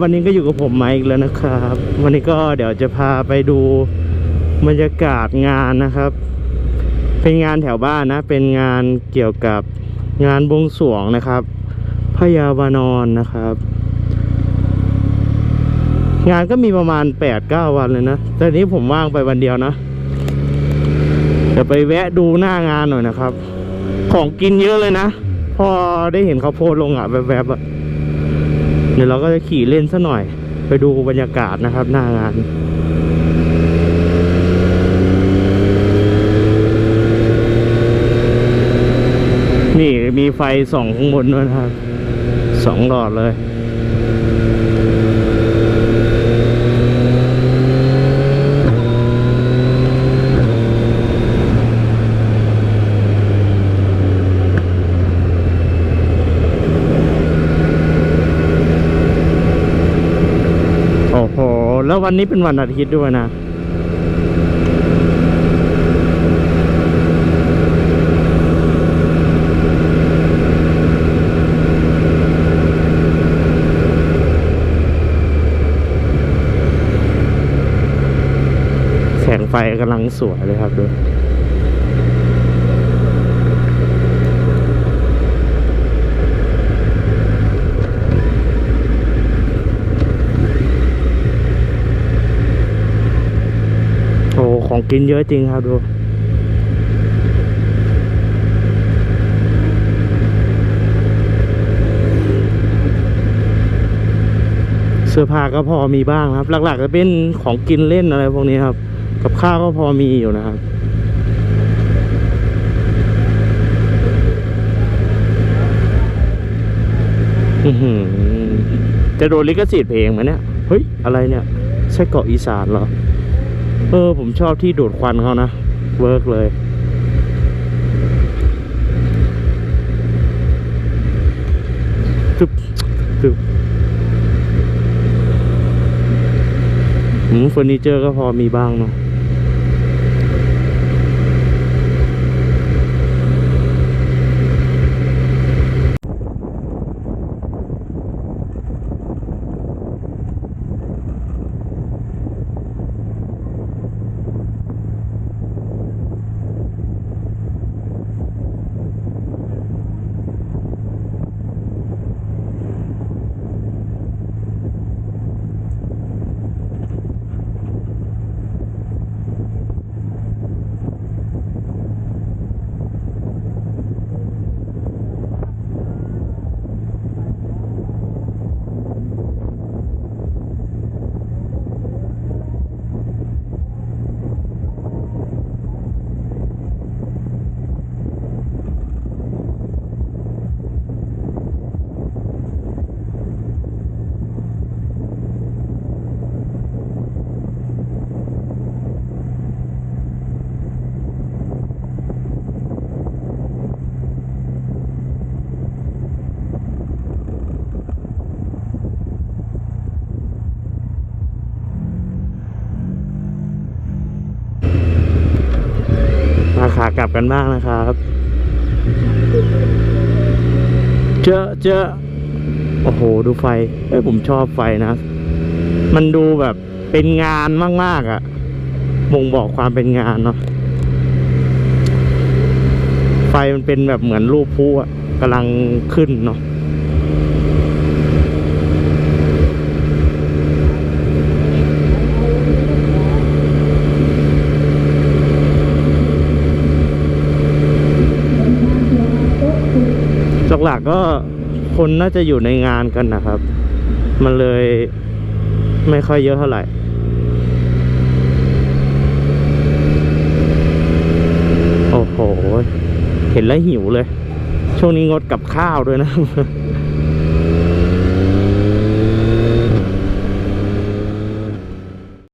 วันนี้ก็อยู่กับผมมค์อีกแล้วนะครับ วันนี้ก็เดี๋ยวจะพาไปดูบรรยากาศงานนะครับ เป็นงานแถวบ้านนะ เป็นงานเกี่ยวกับงานบวงสรวงนะครับพญาวานอนนะครับ งานก็มีประมาณ8ปดเก้าวันเลยนะแต่นี้ผมว่างไปวันเดียวนะเดี๋ยวไปแวะดูหน้างานหน่อยนะครับ ของกินเยอะเลยนะ พอได้เห็นเขาโพสลงอะแวบๆอะ เดี๋ยวเราก็จะขี่เล่นซะหน่อย ไปดูบรรยากาศนะครับหน้างานนี่มีไฟสองข้างบนด้วยนะครับสองหลอดเลย โอ้โห แล้ววันนี้เป็นวันอาทิตย์ด้วยนะแสงไฟกำลังสวยเลยครับดู โอ้ ของกินเยอะจริงครับดูเสื้อผ้าก็พอมีบ้างครับ หลักๆจะเป็นของกินเล่นอะไรพวกนี้ครับ กับข้าวก็พอมีอยู่นะครับจะโดนลิขสิทธิ์เพลงไหมเนี่ย เฮ้ย อะไรเนี่ยใช่เกาะอีสานเหรอ เออ ผมชอบที่ดูดควันเขานะ เวิร์กเลย ตึบตึบหืมเฟอร์นิเจอร์ก็พอมีบ้างเนาะ ขากลับกันบ้างนะครับ เจอเจอโอ้โห ดูไฟเอ้ยผมชอบไฟนะ มันดูแบบเป็นงานมากๆอะ่ะบ่งบอกความเป็นงานเนาะไฟมันเป็นแบบเหมือนรูปผู้อะกำลังขึ้นเนาะ หลักๆก็คนน่าจะอยู่ในงานกันนะครับ มันเลยไม่ค่อยเยอะเท่าไหร่โอ้โห เห็นแล้วหิวเลย ช่วงนี้งดกับข้าวด้วยนะ